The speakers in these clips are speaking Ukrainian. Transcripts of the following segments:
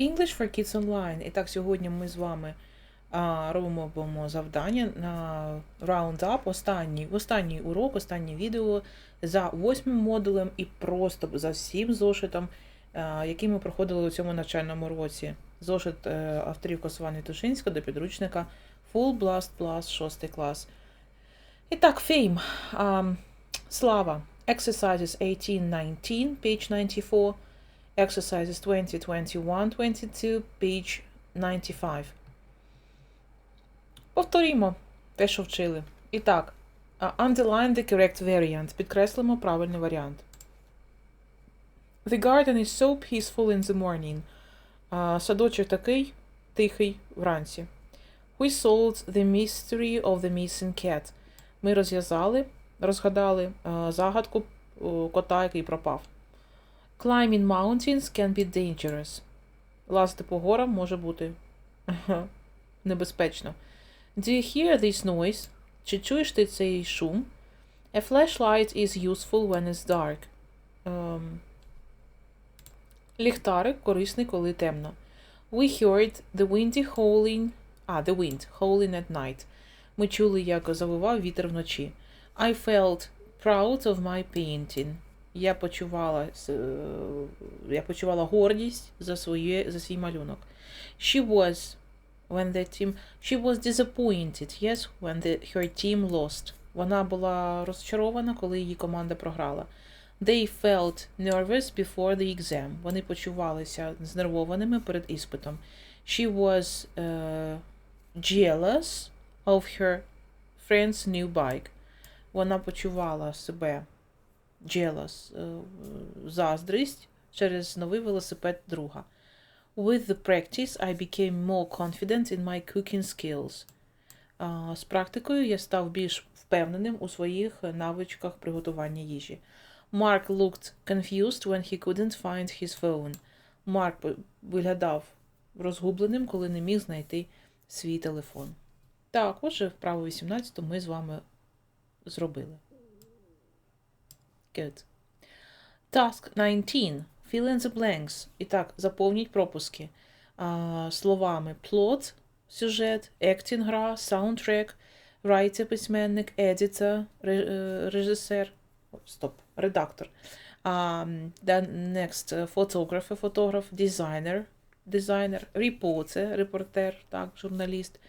English for Kids Online. І так, сьогодні ми з вами а, робимо завдання на Roundup, останній, останній урок, останнє відео за восьмим модулем і просто за всім зошитом, а, який ми проходили у цьому навчальному році. Зошит е, авторів Косвани Тушинського до підручника Full Blast Plus 6 клас. І так, Fame. А, Слава. Exercises 18-19, page 94. Exercises 20, 21, 22, page 95. Повторімо те, що вчили. І так, underline the correct variant. Підкреслимо правильний варіант. The garden is so peaceful in the morning. А, Садочок такий тихий вранці. We solved the mystery of the missing cat. Ми розв'язали, розгадали а, загадку кота, який пропав. Climbing mountains can be dangerous. Лазити по горам може бути небезпечно. Do you hear this noise? Чи чуєш ти цей шум? A flashlight is useful when it's dark. Ем, ліхтарик корисний, коли темно. We heard the windy howling. А, the wind howling at night. Ми чули, як завивав вітер вночі. I felt proud of my painting. Я почувала, е, я почувала гордість за, своє, за свій малюнок. She was when the team she was disappointed, yes, when the, her team lost. Вона була розчарована, коли її команда програла. They felt nervous before the exam. Вони почувалися знервованими перед іспитом. She was uh, jealous of her friend's new bike. Вона почувала себе jealous, е, заздрість через новий велосипед друга. With the practice, I became more confident in my cooking skills. З практикою я став більш впевненим у своїх навичках приготування їжі. Mark looked confused when he couldn't find his phone. Марк виглядав розгубленим, коли не міг знайти свій телефон. Так, отже, вправо 18 ми з вами зробили. Good. Task 19. Fill in the blanks. І так, заповніть пропуски а, словами plot, сюжет, acting гра, soundtrack, writer, письменник, editor, е, режисер, стоп, редактор. Um, then next, е, photographer, фотограф, designer, дизайнер, reporter, репортер, так, журналіст,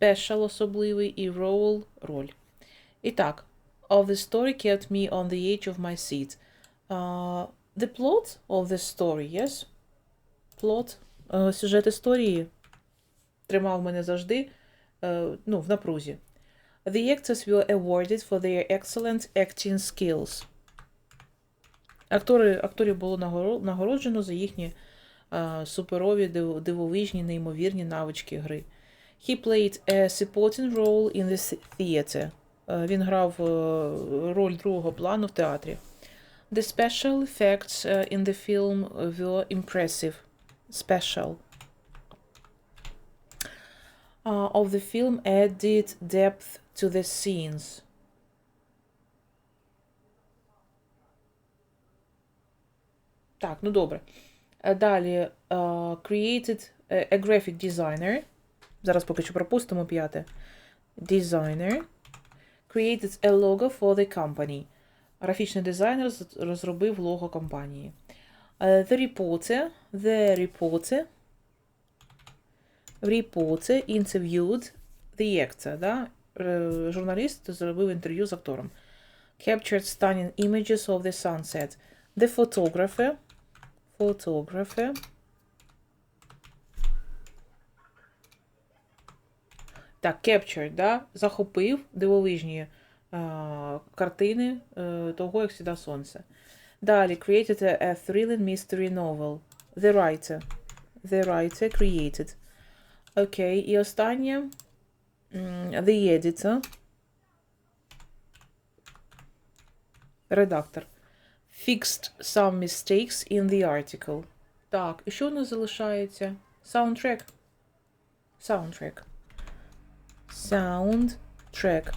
special, особливий і role, роль. І так, of the story kept me on the edge of my seat. Uh, the plot of the story, yes? Plot, uh, сюжет історії тримав мене завжди uh, ну, в напрузі. The actors were awarded for their excellent acting skills. Актори, акторів було нагоро- нагороджено за їхні uh, суперові, див- дивовижні, неймовірні навички гри. He played a supporting role in the theater. Е, Він грав е, роль другого плану в театрі. The special effects е, in the film were impressive. Special. Uh, of the film added depth to the scenes. Так, ну добре. Е, Далі е, created a graphic designer. Зараз поки що пропустимо п'яте. Designer created a logo for the company. Графічний дизайнер розробив лого компанії. Uh, the reporter, the reporter, reporter interviewed the actor, да? Е, Журналіст зробив інтерв'ю з актором. Captured stunning images of the sunset. The photographer, photographer Так, captured, да? захопив дивовижні е, картини е, того, як сіда сонце. Далі, created a, a thrilling mystery novel. The writer. The writer created. Окей, okay. і останнє. The editor. Редактор. Fixed some mistakes in the article. Так, і що у нас залишається? Soundtrack. Soundtrack. Soundtrack.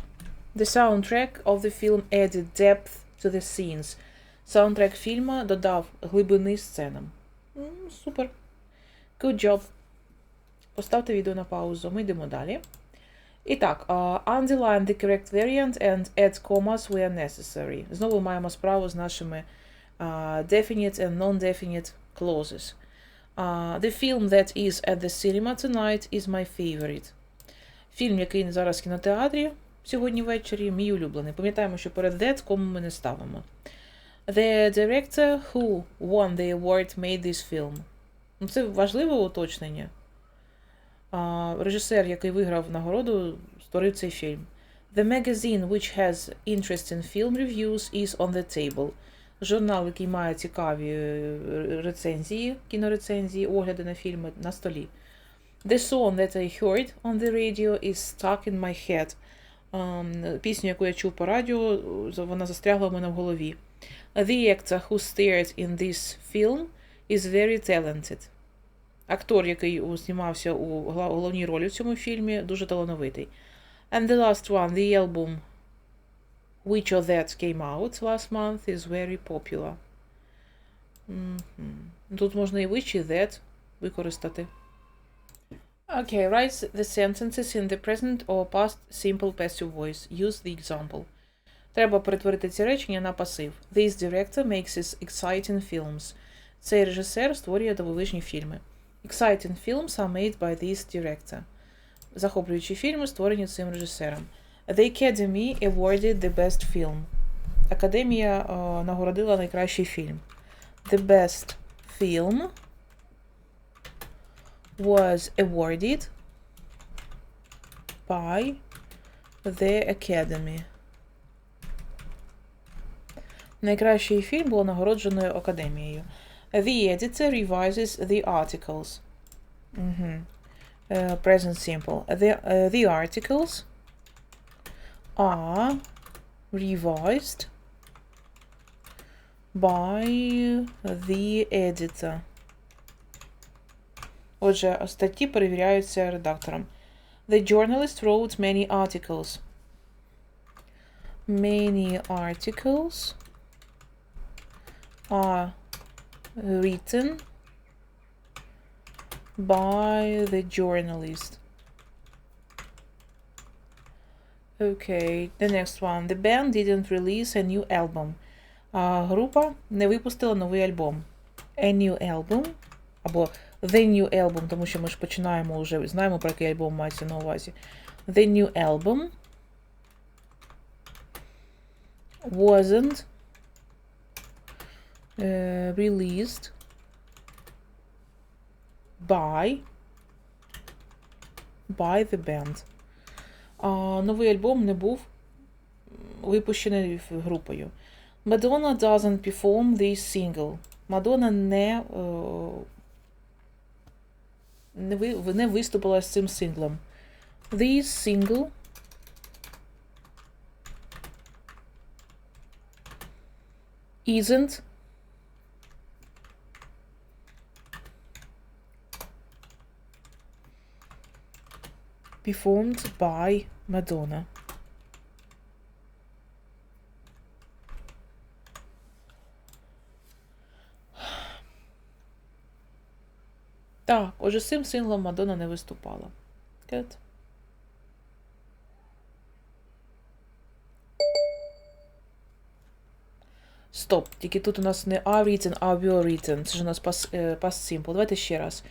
The soundtrack of the film added depth to the scenes. Саундтрек фільму додав глибини сценам. М, Супер. Good job. Поставте відео на паузу. Ми йдемо далі. І так, uh, underline the correct variant and add commas where necessary. Знову маємо справу з нашими uh, definite and non-definite clauses. Uh, the film that is at the cinema tonight is my favorite. Фільм, який зараз в кінотеатрі сьогодні ввечері, мій улюблений. Пам'ятаємо, що перед that кому ми не ставимо. The director who won the award made this film. Ну, це важливе уточнення. А, режисер, який виграв нагороду, створив цей фільм. The magazine which has interest in film reviews is on the table. Журнал, який має цікаві е, рецензії, кінорецензії, огляди на фільми на столі. The song that I heard on the radio is stuck in my head. Um, пісню, яку я чув по радіо, вона застрягла в мене в голові. The actor who starred in this film is very talented. Актор, який знімався у головній ролі в цьому фільмі, дуже талановитий. And the last one, the album which of that came out last month is very popular. Мгм. Тут можна і which і that використати. Okay, write the sentences in the present or past simple passive voice. Use the example. Треба перетворити ці речення на пасив. This director makes his exciting films. Цей режисер створює дивовижні фільми. Exciting films are made by this director. Захоплюючі фільми створені цим режисером. The Academy awarded the best film. Академія е, нагородила найкращий фільм. The best film was awarded by the Academy. Найкращий фільм було нагороджено академією. The editor revises the articles. Мгм. Е, present simple. The, е, the articles are revised by the editor. Отже, статті перевіряються редактором. The journalist wrote many articles. Many articles are written by the journalist. Okay, the next one. The band didn't release a new album. А, група не випустила новий альбом. A new album або The New Album, тому що ми ж починаємо вже, знаємо, про який альбом мається на увазі. The New Album wasn't uh, released by by the band. А, новий альбом не був випущений групою. Madonna doesn't perform this single. Мадонна не, е, не, ви, не виступила з цим синглом. This single isn't performed by Madonna. Так, отже, з цим синглом Мадонна не виступала. Good. Стоп, тільки тут у нас не are written, а were written. Це ж у нас past, е, past simple. Давайте ще раз.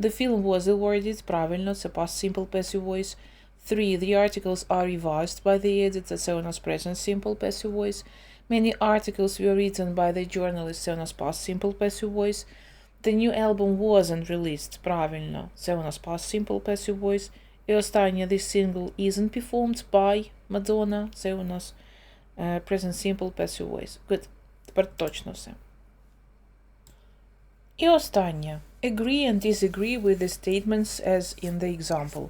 The film was awarded, правильно, це past simple passive voice. Three, the articles are revised by the editor, це у нас present simple passive voice. Many articles were written by the journalist, це у нас past simple passive voice. The new album wasn't released, правильно, це у нас past simple passive voice. І останнє, this single isn't performed by Madonna, це у нас е, present simple passive voice. Good. Тепер точно все. І останнє. Agree and disagree with the statements as in the example.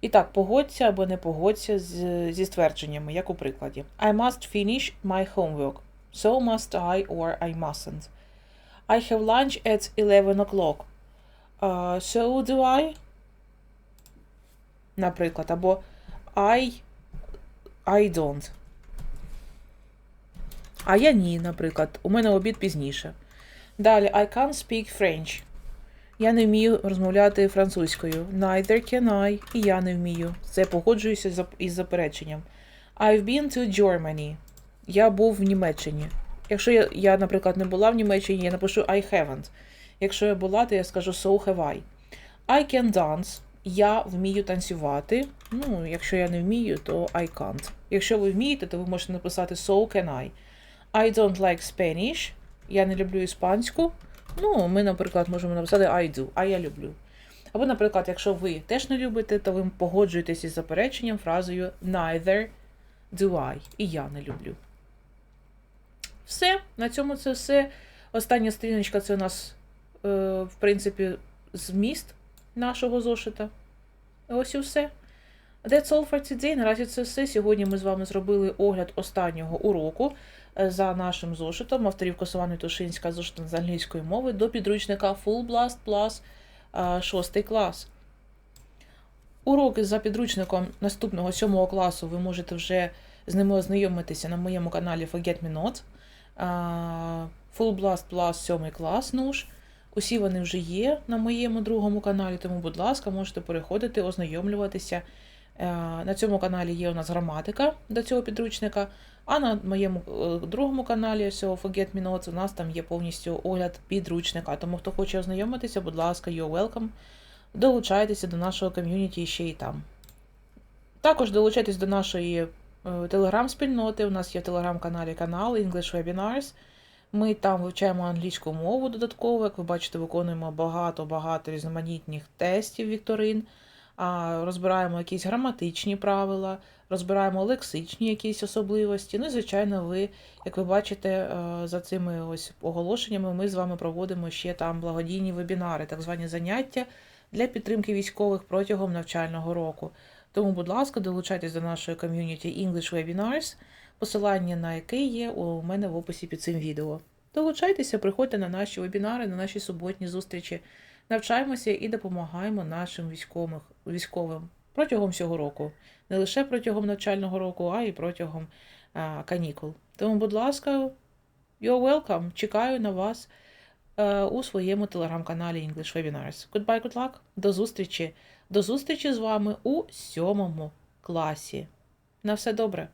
І так, погодься або не погодься з, зі ствердженнями, як у прикладі. I must finish my homework. So must I or I mustn't. I have lunch at 11 o'clock. Uh, so do I. Наприклад, або I, I don't. А я ні, наприклад. У мене обід пізніше. Далі, I can't speak French. Я не вмію розмовляти французькою. Neither can I. І я не вмію. Це погоджуюся із запереченням. I've been to Germany. Я був в Німеччині. Якщо я, я, наприклад, не була в Німеччині, я напишу I haven't. Якщо я була, то я скажу so have I. I can dance. Я вмію танцювати. Ну, якщо я не вмію, то I can't. Якщо ви вмієте, то ви можете написати so can I. I don't like Spanish. Я не люблю іспанську. Ну, ми, наприклад, можемо написати I do, а я люблю. Або, наприклад, якщо ви теж не любите, то ви погоджуєтесь із запереченням фразою neither do I. І я не люблю. Все, на цьому це все. Остання сторіночка це у нас, е, в принципі, зміст нашого зошита. Ось і все. That's all for today. Наразі це все. Сьогодні ми з вами зробили огляд останнього уроку е, за нашим зошитом авторів Косовани Тушинська зошит з англійської мови до підручника Full Blast Plus 6 клас. Уроки за підручником наступного 7 класу ви можете вже з ними ознайомитися на моєму каналі Forget Me Not. Full Blast Plus 7 клас НУШ. Усі вони вже є на моєму другому каналі, тому, будь ласка, можете переходити, ознайомлюватися. Е, На цьому каналі є у нас граматика до цього підручника, а на моєму е, другому каналі цього Forget Me Not у нас там є повністю огляд підручника. Тому хто хоче ознайомитися, будь ласка, you're welcome. Долучайтеся до нашого ком'юніті ще й там. Також долучайтесь до нашої телеграм-спільноти. У нас є в телеграм-каналі канал English Webinars. Ми там вивчаємо англійську мову додатково. Як ви бачите, виконуємо багато-багато різноманітних тестів вікторин, розбираємо якісь граматичні правила, розбираємо лексичні якісь особливості. Ну і, звичайно, ви, як ви бачите, е, за цими ось оголошеннями ми з вами проводимо ще там благодійні вебінари, так звані заняття для підтримки військових протягом навчального року. Тому, будь ласка, долучайтесь до нашої ком'юніті English Webinars, посилання на який є у мене в описі під цим відео. Долучайтеся, приходьте на наші вебінари, на наші суботні зустрічі. Навчаємося і допомагаємо нашим військовим, військовим протягом всього року. Не лише протягом навчального року, а й протягом а, канікул. Тому, будь ласка, you're welcome. Чекаю на вас е, у своєму телеграм-каналі English Webinars. Goodbye, good luck. До зустрічі. До зустрічі з вами у сьомому класі. На все добре.